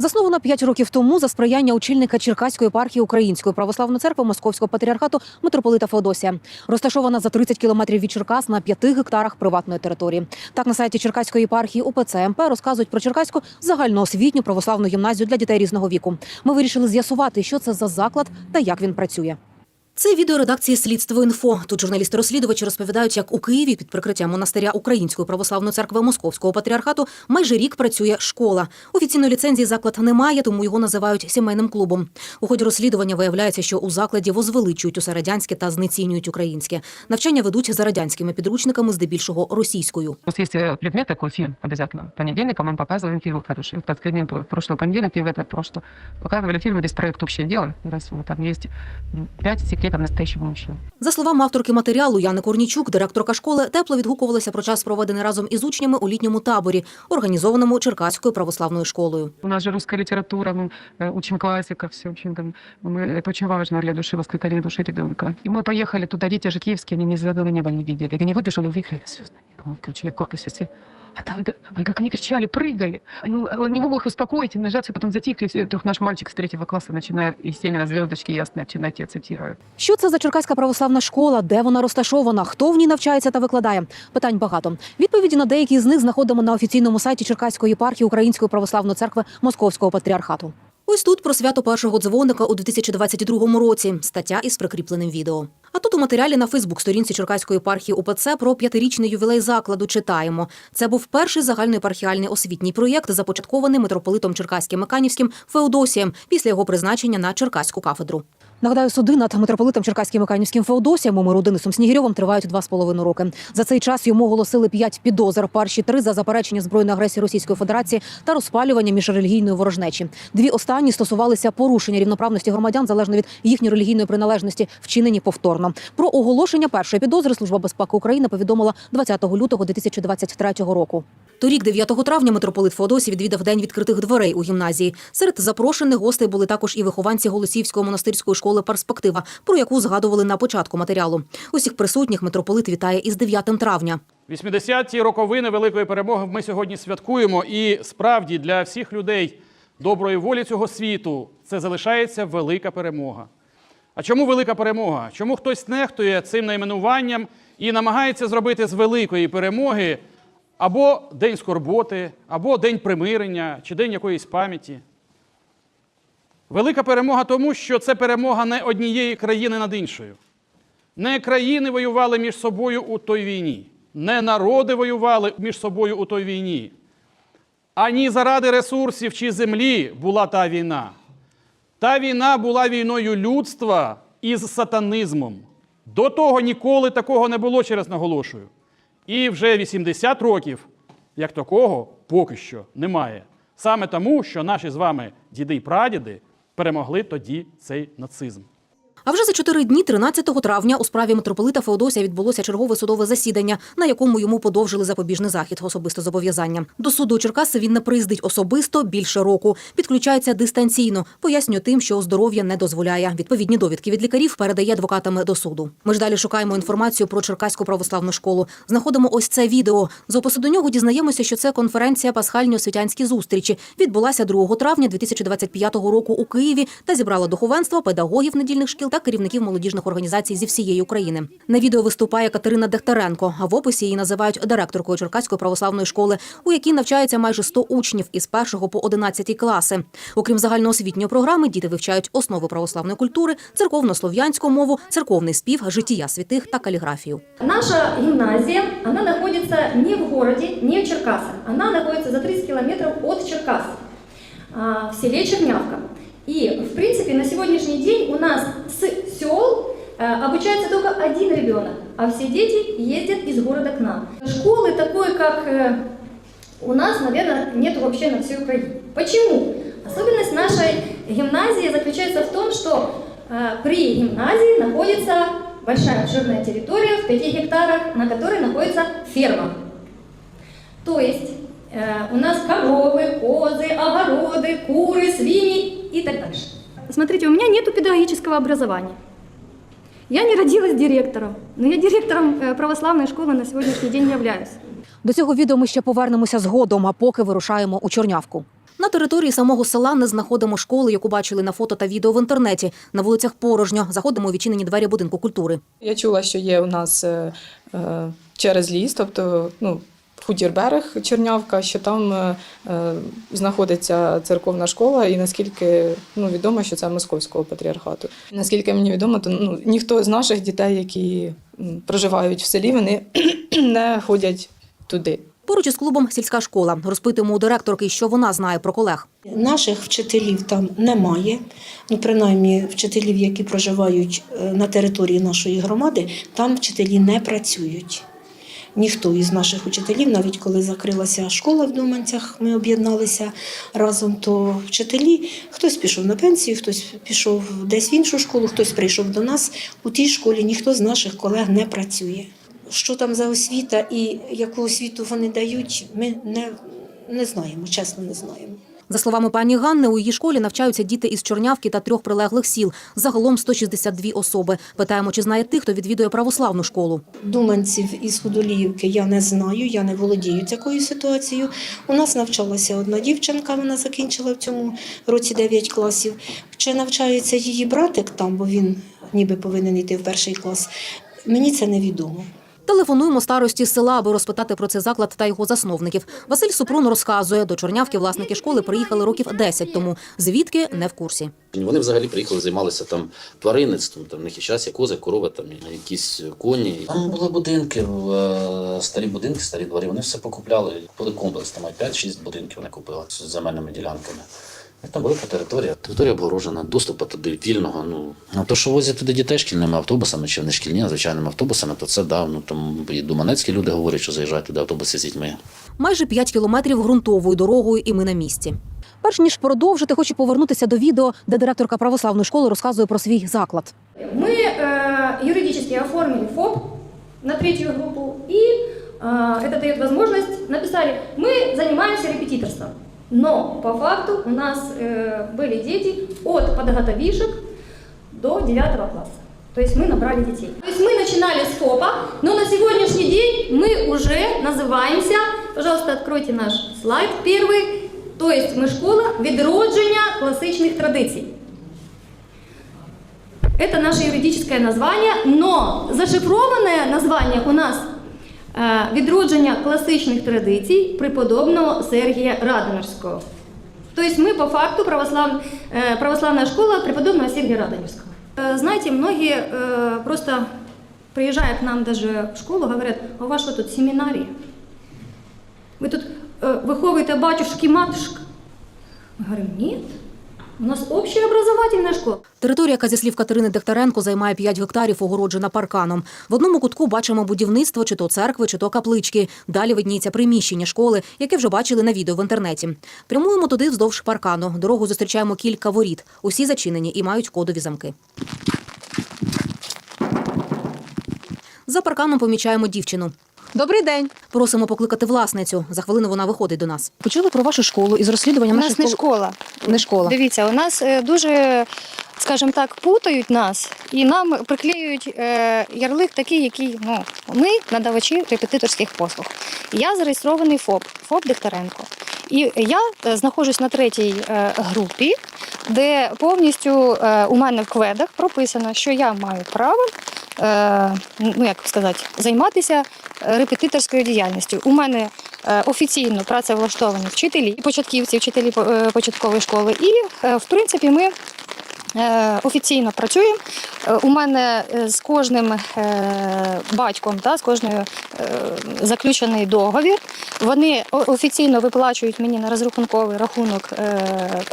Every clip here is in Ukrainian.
Заснована 5 років тому за сприяння очільника Черкаської єпархії Української православної церкви Московського патріархату митрополита Феодосія. Розташована за 30 кілометрів від Черкас на 5 гектарах приватної території. Так на сайті Черкаської єпархії УПЦ МП розказують про Черкаську загальноосвітню православну гімназію для дітей різного віку. Ми вирішили з'ясувати, що це за заклад та як він працює. Це відео редакції слідство інфо. Тут журналісти-розслідувачі розповідають, як у Києві під прикриттям монастиря Української православної церкви Московського патріархату майже рік працює школа. Офіційної ліцензії заклад немає, тому його називають сімейним клубом. У ході розслідування виявляється, що у закладі возвеличують усе радянське та знецінюють українське. Навчання ведуть за радянськими підручниками, здебільшого російською. У нас есть э, предмет такой, фильм обязательно. Понедельником мы показываем фильм хороший. Вот последний п- прошлый понедельник и в этот прошлый показывали фильм «Весь проект «Общее дело». Раз вот там есть м, пять секретов настоящего мужчины. За словами авторки матеріалу Яни Корнічук, директорка школи, тепло відгукувалася про час, проведений разом із учнями у літньому таборі, організованому Черкаською православною школою. У нас же русская литература, мы э, учим классика, все очень там, мы, это очень важно для души, воспитания души ребенка. И мы поехали туда, дети же киевские, они ни звездного неба не видели. Они выбежали, увидели звездное небо, включили корпус все. а там, да, как они кричали, прыгали. Они, он не мог их успокоить и нажаться, потом затихли. Вдруг наш мальчик с третьего класса начинает, естественно, звездочки ясно начинать, цитирует. Що це за Черкаська православна школа? Де вона розташована? Хто в ній навчається та викладає? Питань багато. Відповіді на деякі з них знаходимо на офіційному сайті Черкаської єпархії Української православної церкви Московського патріархату. Ось тут про свято першого дзвоника у 2022 році. Стаття із прикріпленим відео. А тут у матеріалі на Фейсбук-сторінці Черкаської єпархії УПЦ про п'ятирічний ювілей закладу читаємо. Це був перший загальноєпархіальний освітній проєкт, започаткований митрополитом Черкаським Миканівським Феодосієм після його призначення на Черкаську кафедру. Нагадаю, суди над митрополитом Черкаським Миканівським Феодосієм Омиру Денисом Снігирьовим тривають два з половиною роки. За цей час йому оголосили п'ять підозр. Перші три за заперечення збройної агресії Російської Федерації та розпалювання міжрелігійної ворожнечі. Дві останні стосувалися порушення рівноправності громадян залежно від їхньої релігійної приналежності, вчинені повторно. Про оголошення першої підозри Служба безпеки України повідомила 20 лютого 2023 року. Торік, 9 травня, митрополит Феодосій відвідав день відкритих дверей у гімназії. Серед запрошених гостей були також і вихованці Голосіївської монастирської школи Перспектива, про яку згадували на початку матеріалу. Усіх присутніх митрополит вітає із 9 травня. 80-ті роковини Великої перемоги ми сьогодні святкуємо. І справді для всіх людей доброї волі цього світу це залишається велика перемога. А чому велика перемога? Чому хтось нехтує цим найменуванням і намагається зробити з великої перемоги або день скорботи, або день примирення, чи день якоїсь пам'яті? Велика перемога тому, що це перемога не однієї країни над іншою. Не країни воювали між собою у той війні, не народи воювали між собою у той війні. Ані заради ресурсів чи землі була та війна. Та війна була війною людства із сатанизмом. До того ніколи такого не було, через наголошую. І вже 80 років, як такого, поки що немає. Саме тому, що наші з вами діди й прадіди перемогли тоді цей нацизм. А вже за чотири дні, 13 травня, у справі митрополита Феодосія відбулося чергове судове засідання, на якому йому подовжили запобіжний захід особисто зобов'язання. До суду Черкаси він не приїздить особисто більше року. Підключається дистанційно, пояснює тим, що здоров'я не дозволяє. Відповідні довідки від лікарів передає адвокатами до суду. Ми ж далі шукаємо інформацію про Черкаську православну школу. Знаходимо ось це відео. З опису до нього дізнаємося, що це конференція пасхальні освітянські зустрічі. Відбулася 2 травня 2025 року у Києві та зібрала духовенство, педагогів недільних шкіл та керівників молодіжних організацій зі всієї України. На відео виступає Катерина Дехтаренко, а в описі її називають директоркою Черкаської православної школи, у якій навчається майже 100 учнів із 1 по 11 класи. Окрім загальноосвітньої програми, діти вивчають основи православної культури, церковно-слов'янську мову, церковний спів, життя святих та каліграфію. Наша гимназия, она находится не в городе, не в Черкасах. Она находится за 30 километров от Черкас, в селе Чернявка. И, в принципе, на сегодняшний день у нас с сел э, обучается только один ребенок, а все дети ездят из города к нам. Школы такой, как э, у нас, наверное, нет вообще на всей Украине. Почему? Особенность нашей гимназии заключается в том, что э, при гимназии находится большая обширная территория в 5 гектарах, на которой находится ферма. То есть у нас коровы, козы, огороды, куры, свиньи и так дальше. Смотрите, у меня нет педагогического образования. Я не родилась директором, но я директором э, православной школы на сегодняшний день являюсь. До цього відео ми ще повернемося згодом, а поки вирушаємо у Чорнявку. На території самого села не знаходимо школи, яку бачили на фото та відео в інтернеті. На вулицях порожньо. Заходимо у відчинені двері будинку культури. Я чула, що є у нас е, е, через ліс, тобто ну, хутір берег Чернявка, що там е, е, знаходиться церковна школа, і наскільки ну, відомо, що це московського патріархату. Наскільки мені відомо, то ну, ніхто з наших дітей, які проживають в селі, вони не ходять туди. Поруч із клубом сільська школа. Розпитуємо у директорки, що вона знає про колег. Наших вчителів там немає. Ну, принаймні, вчителів, які проживають е, на території нашої громади, там вчителі не працюють. Ніхто із наших учителів, навіть коли закрилася школа в Думанцях, ми об'єдналися разом, то вчителі, хтось пішов на пенсію, хтось пішов десь в іншу школу, хтось прийшов до нас. У тій школі ніхто з наших колег не працює. Що там за освіта і яку освіту вони дають, ми не, не знаємо, чесно не знаємо. За словами пані Ганни, у її школі навчаються діти із Чорнявки та трьох прилеглих сіл. Загалом 162 особи. Питаємо, чи знає тих, хто відвідує православну школу. Думанців із Худоліївки я не знаю, я не володію такою ситуацією. У нас навчалася одна дівчинка, вона закінчила в цьому році 9 класів. Чи навчається її братик там, бо він ніби повинен йти в перший клас. Мені це невідомо. Телефонуємо старості села, аби розпитати про цей заклад та його засновників. Василь Супрун розказує, до Чорнявки власники школи приїхали років 10 тому. Звідки не в курсі. Вони взагалі приїхали, займалися там тваринництвом, там в них і час, є кози, корови, там якісь коні. Там були будинки, е, старі будинки, старі дворі. Вони все покупляли. Купили комплекс, там 5-6 будинків вони купили з земельними ділянками. І там велика територія. Територія обгорожена, доступу туди вільного. Ну а то, що возять туди дітей шкільними автобусами, чи не шкільні, а звичайними автобусами, то це да, ну там і думанецькі люди говорять, що заїжджають туди автобуси з дітьми. Майже 5 кілометрів ґрунтовою дорогою, і ми на місці. Перш ніж продовжити, хочу повернутися до відео, де директорка православної школи розказує про свій заклад. Мы э, юридически оформили ФОП на третью группу, и э, это дает возможность, написали, мы занимаемся репетиторством. Но по факту у нас э, были дети от подготовишек до 9 класса. То есть мы набрали детей. То есть мы начинали с ФОПа, но на сегодняшний день мы уже называемся, пожалуйста, откройте наш слайд первый, то есть ми школа відродження класичних традицій. Это наше юридическое название, но зашифрованное название у нас відродження класичних традицій преподобного Сергія Радонежского. То есть мы по факту православ... э, православная школа преподобного Сергия Радонежского. Э, Знаете, многие э, просто приезжая к нам даже в школу, говорят, а у вас что тут семинария? Ви тут э, виховуєте батюшки матушек? Мы говорим, нет, у нас общеобразовательная школа. Територія, яка зі слів Катерини Дегтяренко займає 5 гектарів, огороджена парканом. В одному кутку бачимо будівництво чи то церкви, чи то каплички. Далі видніється приміщення школи, яке вже бачили на відео в інтернеті. Прямуємо туди вздовж паркану. Дорогу зустрічаємо кілька воріт. Усі зачинені і мають кодові замки. За парканом помічаємо дівчину. Добрий день. Просимо покликати власницю. За хвилину вона виходить до нас. Почули про вашу школу із розслідуванням У нас не школа. Не школа. Дивіться, у нас е, дуже, скажімо так, путають нас і нам приклеюють е, ярлик такий, який ну, ми надавачі репетиторських послуг. Я зареєстрований ФОП, ФОП Дегтяренко. І я е, знаходжусь на третій групі, де повністю у мене в кведах прописано, що я маю право. Е, Ну, як сказати, займатися е, репетиторською діяльністю. У мене е, офіційно працевлаштовані вчителі, початківці, вчителі початкової школи. І, в принципі, ми офіційно працюємо. У мене з кожним батьком, та, з кожною заключений договір. Вони офіційно виплачують мені на розрахунковий рахунок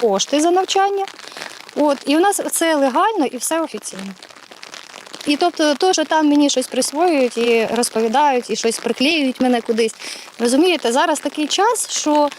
кошти за навчання. От, і у нас все легально і все офіційно. І тобто, то, що там мені щось присвоюють і розповідають, і щось приклеюють мене кудись. Розумієте, зараз такий час, що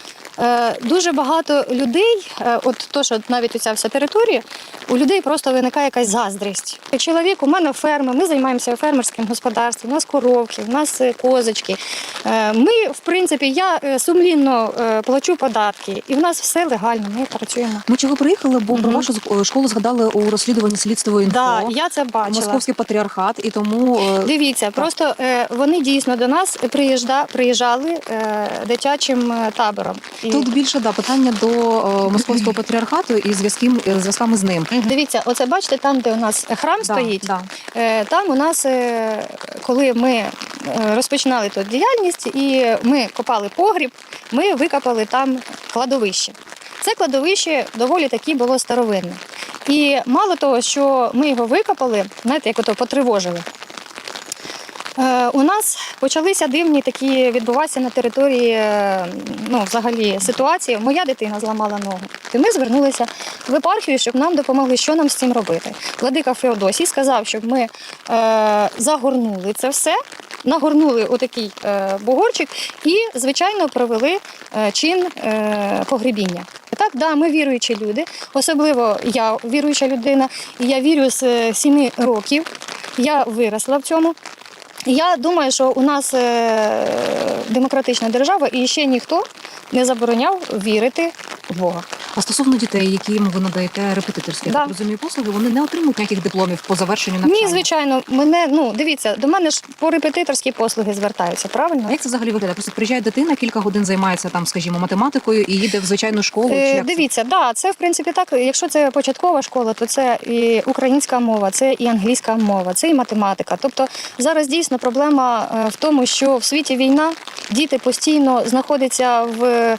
дуже багато людей, е, от то, що навіть оця вся територія, у людей просто виникає якась заздрість. Чоловік, у мене ферма, ми займаємося фермерським господарством, у нас коровки, у нас е, козочки. Е, ми, в принципі, я е, сумлінно е, плачу податки, і в нас все легально, ми працюємо. Ми чого приїхали, бо про вашу школу згадали у розслідуванні слідства інфо. Да, я це бачила. Московський патріархат, і тому е, Дивіться, просто е, вони дійсно до нас приїжджа, приїжджали е, дитячим е, табором. І... Тут більше да питання до е, московського патріархату і зв'язків е, зв'язками з ним. Дивіться, оце бачите, там, де у нас храм Да, стоїть, да. Е, Там у нас, коли ми розпочинали тут діяльність і ми копали погріб, ми викопали там кладовище. Це кладовище доволі таки було старовинне. І мало того, що ми його викопали, знаєте, як ото потривожили. Е, У нас почалися дивні такі відбуватися на території е, ну, взагалі ситуації. Моя дитина зламала ногу. І ми звернулися в епархію, щоб нам допомогли, що нам з цим робити. Владика Феодосій сказав, щоб ми е, загорнули це все, нагорнули отакий е, бугорчик і, звичайно, провели е, чин е, погребіння. Так, да, ми віруючі люди, особливо я віруюча людина, я вірю з е, сіми років. Я виросла в цьому. Я думаю, що у нас е, демократична держава і ще ніхто не забороняв вірити в Бога. А стосовно дітей, яким ви надаєте репетиторські, Да. розумію, послуги, вони не отримують ніяких дипломів по завершенню навчання. Ні, звичайно, мене ну дивіться, до мене ж по репетиторські послуги звертаються, правильно? А як це взагалі виглядає? Просто приїжджає дитина, кілька годин займається там, скажімо, математикою і їде в звичайну школу. чи Е, як це? дивіться, да, це в принципі так. Якщо це початкова школа, то це і українська мова, це і англійська мова, це і математика. Тобто зараз дійсно проблема е, в тому, що в світі війна діти постійно знаходяться в.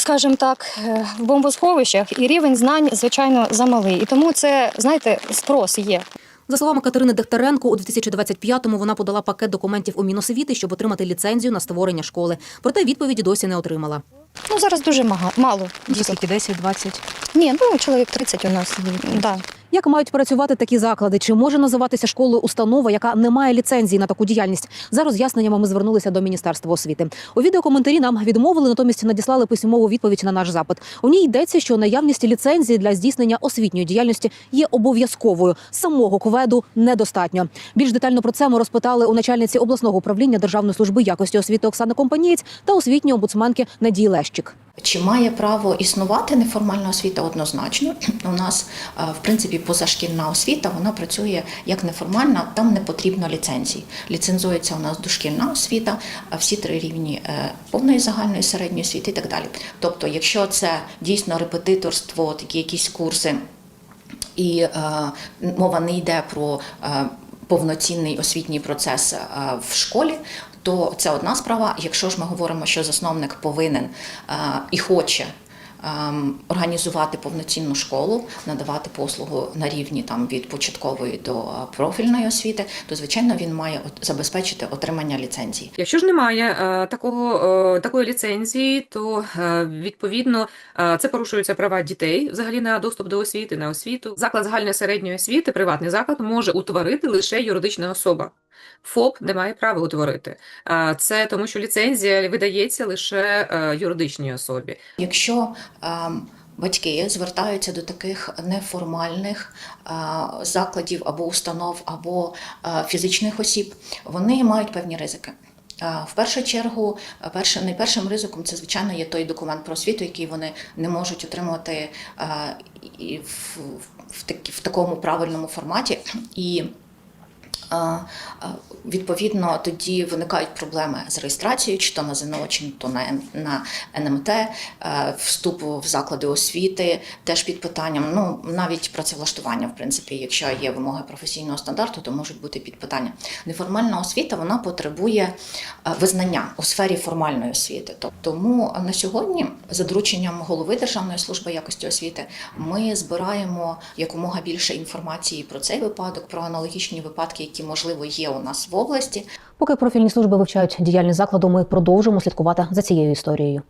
Скажімо так, е, в бомбосховищах і рівень знань, звичайно, замалий. І тому це, знаєте, спрос є. За словами Катерини Дегтяренко, у 2025-му вона подала пакет документів у Міносвіти, щоб отримати ліцензію на створення школи. Проте відповіді досі не отримала. Ну зараз дуже мало. діток. Скільки 10-20? Ні, ну чоловік 30 у нас. Да. Як мають працювати такі заклади? Чи може називатися школою установа, яка не має ліцензії на таку діяльність? За роз'ясненнями ми звернулися до міністерства освіти. У відеокоментарі нам відмовили, натомість надіслали письмову відповідь на наш запит. У ній йдеться, що наявність ліцензії для здійснення освітньої діяльності є обов'язковою. Самого коведу недостатньо. Більш детально про це ми розпитали у начальниці обласного управління Державної служби якості освіти Оксани Компанієць та освітньої омбудсменки Надії Лещик. Чи має право існувати неформальна освіта однозначно? У нас, е, в принципі, позашкільна освіта вона працює як неформальна, там не потрібно ліцензій. Ліцензується у нас дошкільна освіта, всі три рівні е, повної загальної середньої освіти і так далі. Тобто, якщо це дійсно репетиторство, такі якісь курси, і е, мова не йде про повноцінний освітній процес в школі. То це одна справа. Якщо ж ми говоримо, що засновник повинен е, і хоче ем, організувати повноцінну школу, надавати послугу на рівні там від початкової до е, профільної освіти, то звичайно він має забезпечити отримання ліцензії. Якщо ж немає е, такого, такої ліцензії, то відповідно це порушуються права дітей взагалі на доступ до освіти, на освіту. Заклад загальної середньої освіти, приватний заклад, може утворити лише юридична особа. ФОП не має права утворити. Це тому, що ліцензія видається лише е, юридичній особі. Якщо ем, батьки звертаються до таких неформальних е, закладів або установ, або е, фізичних осіб, вони мають певні ризики. В першу чергу, перше, найпершим ризиком це, звичайно, є той документ про освіту, який вони не можуть отримати е, в, такому правильному форматі. І Відповідно, тоді виникають проблеми з реєстрацією, чи то на ЗНО, чи то на, НМТ, е, вступу в заклади освіти теж під питанням. Ну навіть працевлаштування, в принципі, якщо є вимоги професійного стандарту, то можуть бути під питання. Неформальна освіта вона потребує е, визнання у сфері формальної освіти. Тому на сьогодні, за дорученням голови Державної служби якості освіти, ми збираємо якомога більше інформації про цей випадок, про аналогічні випадки, які можливо є у нас в області. Поки профільні служби вивчають діяльність закладу, ми продовжимо слідкувати за цією історією.